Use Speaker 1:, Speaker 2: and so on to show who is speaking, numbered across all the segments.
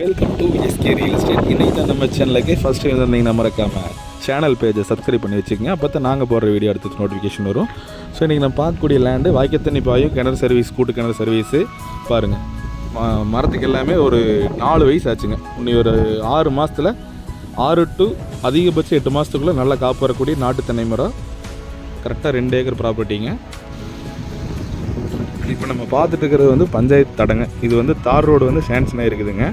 Speaker 1: Welcome to SK real estate இன்னைக்கு தான் நம்ம சேனலுக்கு ஃபஸ்ட்டு டைம் இருந்தீங்கன்னா மறக்காம சேனல் பேஜை சப்ஸ்கிரைப் பண்ணி வச்சுக்கோங்க. அப்போ தான் நாங்கள் போடுற வீடியோ அடுத்து நோட்டிஃபிகேஷன் வரும். ஸோ இன்றைக்கி நம்ம பார்க்கக்கூடிய லேண்டு வாய்க்கத்தண்ணி பாயும் கிணறு சர்வீஸ் கூட்டு கிணறு சர்வீஸு பாருங்கள் ம- மரத்துக்கு எல்லாமே ஒரு நாலு வயசு ஆச்சுங்க. இன்னி ஒரு ஆறு மாதத்தில் ஆறு டு அதிகபட்சம் எட்டு மாதத்துக்குள்ளே நல்லா காப்பு வரக்கூடிய நாட்டு தென்னை மரம். கரெக்டாக ரெண்டு ஏக்கர் ப்ராப்பர்ட்டிங்க இப்போ நம்ம பார்த்துட்டு இருக்கிறது வந்து பஞ்சாயத்து தடங்க. இது வந்து தார் ரோடு வந்து சேங்ஷன் ஆகிருக்குதுங்க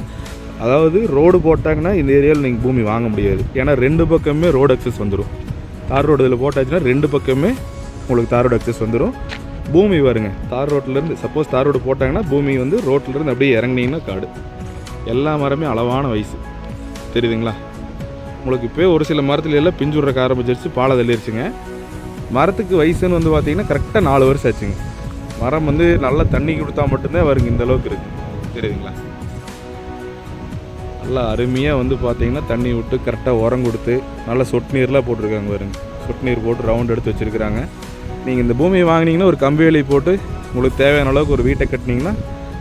Speaker 1: அதாவது ரோடு போட்டாங்கன்னா இந்த ஏரியாவில் நீங்கள் பூமி வாங்க முடியாது. ஏன்னா ரெண்டு பக்கமே ரோடு அக்சஸ் வந்துடும் தார் ரோடு இதில் போட்டாச்சுன்னா ரெண்டு பக்கமே உங்களுக்கு தார் ரோடு அக்சஸ் வந்துடும் பூமி வருங்க. தார் ரோட்லேருந்து சப்போஸ் தார் ரோடு போட்டாங்கன்னா பூமி வந்து ரோட்லேருந்து அப்படியே இறங்கினீங்கன்னா காடு. எல்லா மரமே அளவான வயசு. தெரியுதுங்களா? உங்களுக்கு இப்போ ஒரு சில மரத்துல எல்லாம் பிஞ்சு விட்றக்க ஆரம்பிச்சிருச்சு பாலை தள்ளிருச்சுங்க. மரத்துக்கு வயசுன்னு வந்து பார்த்தீங்கன்னா கரெக்டாக நாலு வருஷம் ஆச்சுங்க. மரம் வந்து நல்லா தண்ணி கொடுத்தா மட்டும்தான் வருங்க இந்த அளவுக்கு தெரியுதுங்களா? நல்லா அருமையாக வந்து பார்த்தீங்கன்னா தண்ணி விட்டு கரெக்டாக உரம் கொடுத்து நல்லா சொட்டு நீர்லாம் போட்டிருக்காங்க பாருங்க. சொட்டு நீர் போட்டு ரவுண்ட் எடுத்து வச்சுருக்கிறாங்க. நீங்கள் இந்த பூமியை வாங்கினீங்கன்னா ஒரு கம்பி வேலி போட்டு உங்களுக்கு தேவையான அளவுக்கு ஒரு வீட்டை கட்டினீங்கன்னா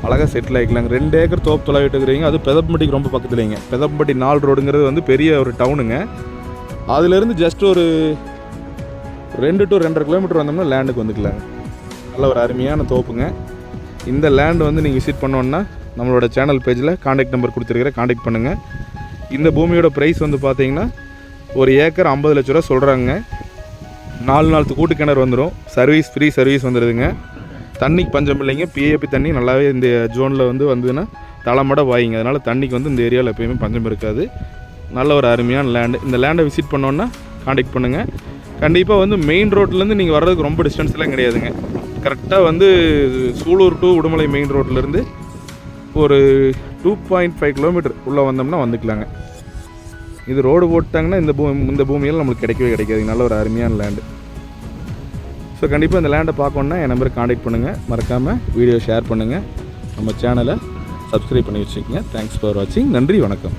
Speaker 1: அழகாக செட்டில் ஆகிக்கலாங்க ரெண்டு ஏக்கர் தோப்பு தொலைவிட்டு இருக்கிறீங்க அது பெதம்பட்டிக்கு ரொம்ப பக்கத்துலேங்க பெதம்பட்டி நாலு ரோடுங்கிறது வந்து பெரிய ஒரு டவுனுங்க அதுலேருந்து ஜஸ்ட் ஒரு ரெண்டு டு ரெண்டரை கிலோமீட்டர் வந்தோம்னா லேண்டுக்கு வந்துக்கலாங்க. நல்ல ஒரு அருமையான தோப்புங்க. இந்த லேண்டு வந்து நீங்கள் விசிட் பண்ணோன்னா நம்மளோட சேனல் பேஜில் காண்டாக்ட் நம்பர் கொடுத்துருக்கிற காண்டாக்ட் பண்ணுங்கள் இந்த பூமியோட ப்ரைஸ் வந்து பார்த்தீங்கன்னா ஒரு ஏக்கர் ஐம்பது லட்ச ரூபா சொல்கிறாங்க நாலு நாள் கூட்டு கிணறு வந்துடும் சர்வீஸ் ஃப்ரீ சர்வீஸ் வந்துடுதுங்க தண்ணிக்கு பஞ்சம் இல்லைங்க. பிஏபி தண்ணி நல்லாவே இந்த ஜோனில் வந்து வந்ததுன்னா தலைமட வாயிங்க. அதனால் தண்ணிக்கு வந்து இந்த ஏரியாவில் எப்போயுமே பஞ்சம் இருக்காது. நல்ல ஒரு அருமையான லேண்டு இந்த லேண்டை விசிட் பண்ணோன்னா காண்டாக்ட் பண்ணுங்கள் கண்டிப்பாக வந்து மெயின் ரோட்லேருந்து நீங்கள் வர்றதுக்கு ரொம்ப டிஸ்டன்ஸ்லாம் கிடையாதுங்க. கரெக்டாக வந்து சூலூர் டு உடுமலை மெயின் ரோட்லேருந்து ஒரு டூ பாயிண்ட் ஃபைவ் கிலோமீட்டர் உள்ளே வந்தோம்னா வந்துக்கலாங்க. இது ரோடு போட்டாங்கன்னா இந்த பூ இந்த பூமியில் நம்மளுக்கு கிடைக்கவே கிடைக்காது. நல்ல ஒரு அருமையான லேண்டு ஸோ கண்டிப்பாக இந்த லேண்டை பார்க்கணுன்னா என் நம்பருக்கு காண்டாக்ட் பண்ணுங்கள் மறக்காமல் வீடியோ ஷேர் பண்ணுங்கள் நம்ம சேனலை சப்ஸ்கிரைப் பண்ணி வச்சுக்கோங்க. தேங்க்ஸ் ஃபார் வாட்சிங் நன்றி வணக்கம்.